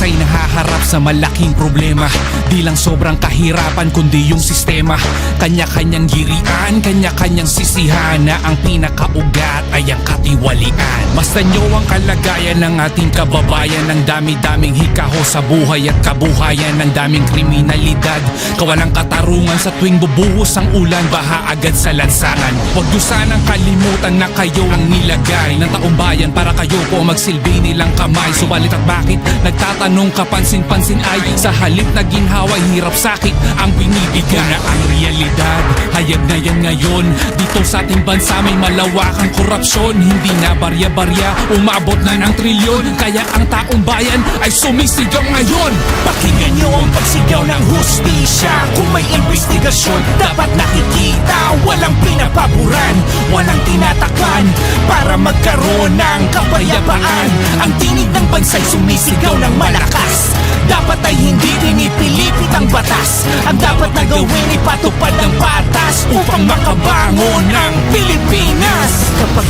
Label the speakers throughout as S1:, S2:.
S1: Nahaharap sa malaking problema. Di lang sobrang kahirapan kundi yung sistema. Kanya-kanyang girian, kanya-kanyang sisihan Na ang pinakaugat ay ang katiwalian. Basta nyo ang kalagayan ng ating kababayan Ng dami-daming hikaho sa buhay at kabuhayan Ng daming kriminalidad. Kawalang katarungan sa tuwing bubuhos ang ulan Baha agad sa lansangan. Huwag nyo sanang kalimutan na kayo ang nilagay Ng taong bayan para kayo po magsilbi nilang kamay. Subalit at bakit nagtatanong kapansin-pansin ay Sa halip na ginhaway hirap sakit ang binibigay na ang realidad Hayag na yan ngayon. Dito sa ating bansa may malawakang korupsyon. Hindi na barya-barya umabot na ng trilyon. Kaya ang taong bayan ay sumisigaw ngayon. Pakinggan nyo ang pagsigaw ng hustisya. Kung may investigasyon dapat nakikita. Walang pinapaboran, walang tinatakpan Para magkaroon ng kapayapaan Ang tinig bansa'y sumisigaw ng malakas. Dapat ay hindi pinipilipit ang batas. Ang dapat na gawin ay patupad ng batas Upang makabangon ng Pilipinas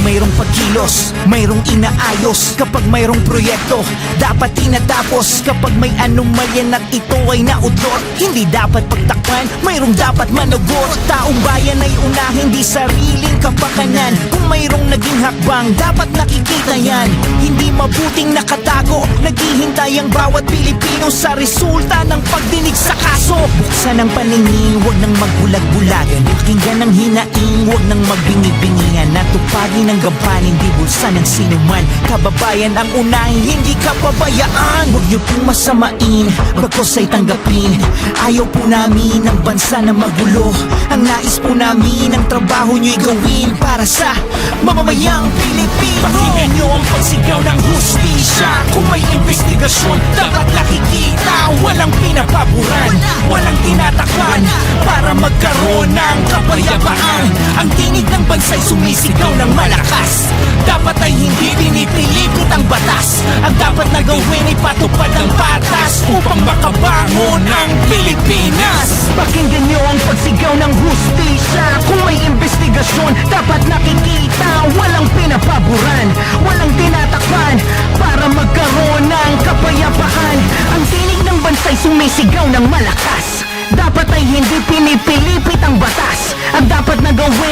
S2: mayroong pagkilos, mayroong inaayos. Kapag mayroong proyekto, dapat tinatapos. Kapag may anomalyan at ito ay naudlot Hindi dapat pagtakpan, mayroong dapat manugot Taong bayan ay unahin, di sariling kapakanan. Kung mayroong naging hakbang, dapat nakikita yan. Hindi mabuting nakatago, naghihintay ang bawat Pilipino Sa resulta ng pagdinig sa kaso. Buksan ang paningin, wag nang magbulag-bulagan. Pakinggan ang hinaing, wag nang magbingi-bingihan Natupagin ang gampanin, di bulsa ng sinuman. Kababayan ang unahin, hindi kapabayaan Huwag niyo pong masamain, bagkos ay tanggapin? Ayaw po namin ang bansa na magulo. Ang nais po namin, ang trabaho niyo'y gawin Para sa mamamayang Pilipino.
S1: Pakinggan nyo ang pagsigaw ng hustisya. Kung may investigasyon, dapat nakikita. Walang pinapaboran, walang tinatakpan Para magkaroon ng kapayapaan Ang tinig ng bansa'y sumisigaw ng malakas. Dapat ay hindi pinipilipit ang batas. Ang dapat na gawin ay patupad ng batas Upang makabangon ng Pilipinas.
S2: Pakinggan niyo ang pagsigaw ng hustisya. Kung may investigasyon, dapat nakikita. Walang pinapaboran, walang tinatakpan Para magkaroon ng kapayapaan. Ang tinig ng bansa'y sumisigaw ng malakas. Dapat ay hindi pinipilipit ang batas. Ang dapat na gawin